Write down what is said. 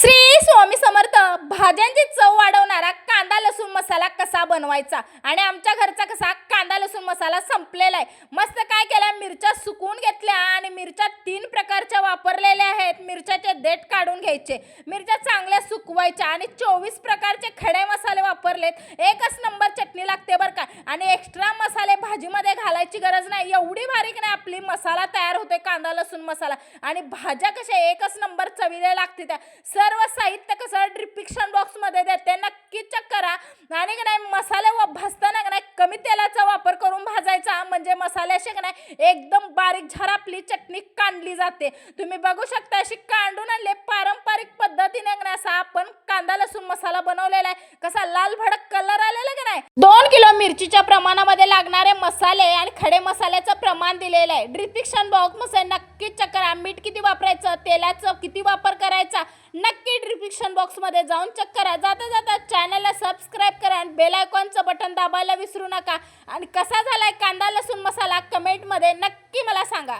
श्री स्वामी समर्थ भाज्यांची चव वाढवणारा कांदा लसूण मसाला कसा बनवायचा? आणि आमच्या घरचा कसा कांदा लसूण मसाला संपलेला आहे. मस्त काय केलं मिरच्या सुकवून घेतल्या आणि मिरच्या तीन प्रकारच्या वापरलेल्या आहेत. मिरच्याचे देठ काढून घ्यायचे. मिरच्या चांगल्या सुकवायच्या आणि चोवीस प्रकारचे खडे वापरलेत एकच नंबर चटणी लागते बरं का. आणि एक्स्ट्रा मसाले भाजीमध्ये घालायची गरज नाही. एवढी बारीक नाही आपली. मसाला तयार होते कांदा लसूण मसाला. आणि भाज्या कशा एकच नंबर चवीला लागते त्या. सर्व साहित्य कसं ड्रिपिक्शन बॉक्समध्ये देते नक्की चेक करा. आणि का नाही मसाले व भाजताना का नाही कमी तेलाचा वापर करून भाजायचा. म्हणजे मसाल्याशी का नाही एकदम बारीक झार आपली चटणी कांडली जाते. तुम्ही बघू शकता अशी कांडून आणले. पारंपरिक पद्धतीने असा आपण कांदा लसूण मसाला बनवलेला आहे. कसा लाल भडक आहे दोन किलो मिरचीच्या प्रमाणामध्ये लागणारे मसाले आणि खडे मसाल्याचं प्रमाण दिलेलं आहे. ड्रिपिक्शन बॉक्समध्ये नक्की चेक मीठ किती वापरायचं तेलाचं किती वापर करायचा नक्की ड्रिपिक्शन बॉक्समध्ये जाऊन चेक करा. जाता जाता चॅनलला सबस्क्राईब करा आणि बेल आयकॉनचं बटन दाबायला विसरू नका. आणि कसा झालाय कांदा लसूण मसाला कमेंटमध्ये नक्की मला सांगा.